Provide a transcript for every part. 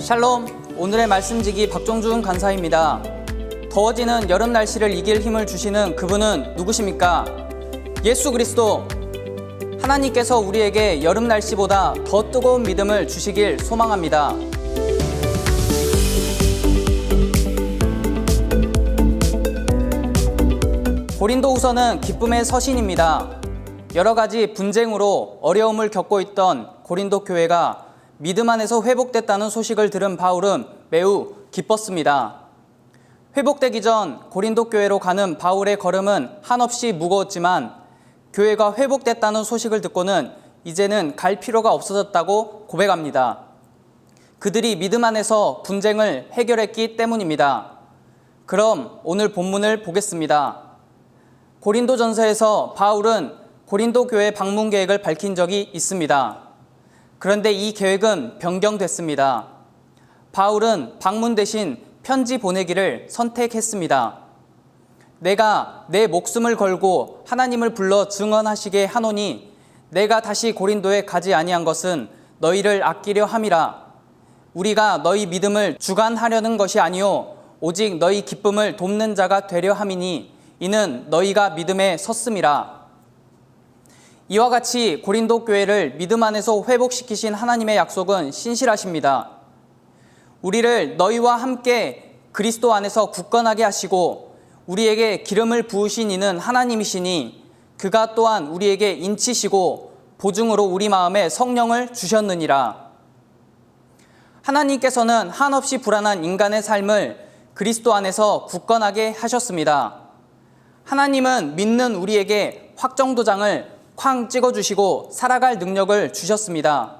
샬롬, 오늘의 말씀지기 박종준 간사입니다. 더워지는 여름 날씨를 이길 힘을 주시는 그분은 누구십니까? 예수 그리스도. 하나님께서 우리에게 여름 날씨보다 더 뜨거운 믿음을 주시길 소망합니다. 고린도 후서는 기쁨의 서신입니다. 여러 가지 분쟁으로 어려움을 겪고 있던 고린도 교회가 믿음 안에서 회복됐다는 소식을 들은 바울은 매우 기뻤습니다. 회복되기 전 고린도 교회로 가는 바울의 걸음은 한없이 무거웠지만 교회가 회복됐다는 소식을 듣고는 이제는 갈 필요가 없어졌다고 고백합니다. 그들이 믿음 안에서 분쟁을 해결했기 때문입니다. 그럼 오늘 본문을 보겠습니다. 고린도전서에서 바울은 고린도 교회 방문 계획을 밝힌 적이 있습니다. 그런데 이 계획은 변경됐습니다. 바울은 방문 대신 편지 보내기를 선택했습니다. 내가 내 목숨을 걸고 하나님을 불러 증언하시게 하노니 내가 다시 고린도에 가지 아니한 것은 너희를 아끼려 함이라. 우리가 너희 믿음을 주관하려는 것이 아니요 오직 너희 기쁨을 돕는 자가 되려 함이니 이는 너희가 믿음에 섰음이라. 이와 같이 고린도 교회를 믿음 안에서 회복시키신 하나님의 약속은 신실하십니다. 우리를 너희와 함께 그리스도 안에서 굳건하게 하시고 우리에게 기름을 부으신 이는 하나님이시니 그가 또한 우리에게 인치시고 보증으로 우리 마음에 성령을 주셨느니라. 하나님께서는 한없이 불안한 인간의 삶을 그리스도 안에서 굳건하게 하셨습니다. 하나님은 믿는 우리에게 확정도장을 쾅 찍어주시고 살아갈 능력을 주셨습니다.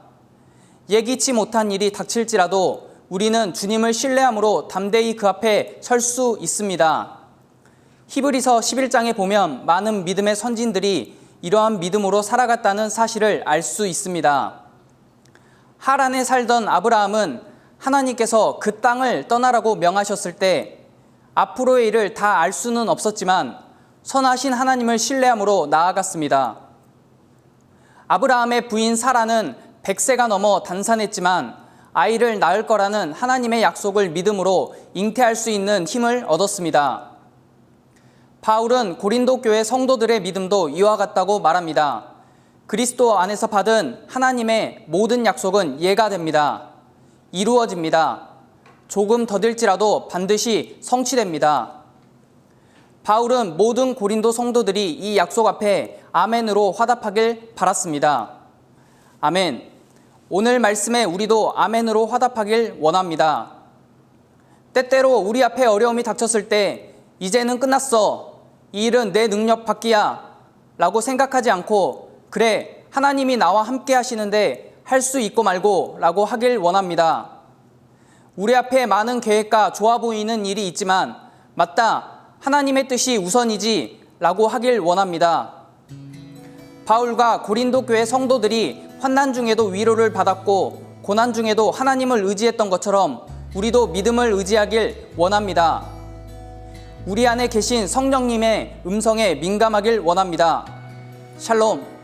예기치 못한 일이 닥칠지라도 우리는 주님을 신뢰함으로 담대히 그 앞에 설 수 있습니다. 히브리서 11장에 보면 많은 믿음의 선진들이 이러한 믿음으로 살아갔다는 사실을 알 수 있습니다. 하란에 살던 아브라함은 하나님께서 그 땅을 떠나라고 명하셨을 때 앞으로의 일을 다 알 수는 없었지만 선하신 하나님을 신뢰함으로 나아갔습니다. 아브라함의 부인 사라는 100세가 넘어 단산했지만 아이를 낳을 거라는 하나님의 약속을 믿음으로 잉태할 수 있는 힘을 얻었습니다. 바울은 고린도 교회 성도들의 믿음도 이와 같다고 말합니다. 그리스도 안에서 받은 하나님의 모든 약속은 예가 됩니다. 이루어집니다. 조금 더딜지라도 반드시 성취됩니다. 바울은 모든 고린도 성도들이 이 약속 앞에 아멘으로 화답하길 바랐습니다. 아멘. 오늘 말씀에 우리도 아멘으로 화답하길 원합니다. 때때로 우리 앞에 어려움이 닥쳤을 때 이제는 끝났어. 이 일은 내 능력 밖이야. 라고 생각하지 않고 그래 하나님이 나와 함께 하시는데 할 수 있고 말고 라고 하길 원합니다. 우리 앞에 많은 계획과 좋아 보이는 일이 있지만 맞다. 하나님의 뜻이 우선이지 라고 하길 원합니다. 바울과 고린도 교회 성도들이 환난 중에도 위로를 받았고 고난 중에도 하나님을 의지했던 것처럼 우리도 믿음을 의지하길 원합니다. 우리 안에 계신 성령님의 음성에 민감하길 원합니다. 샬롬.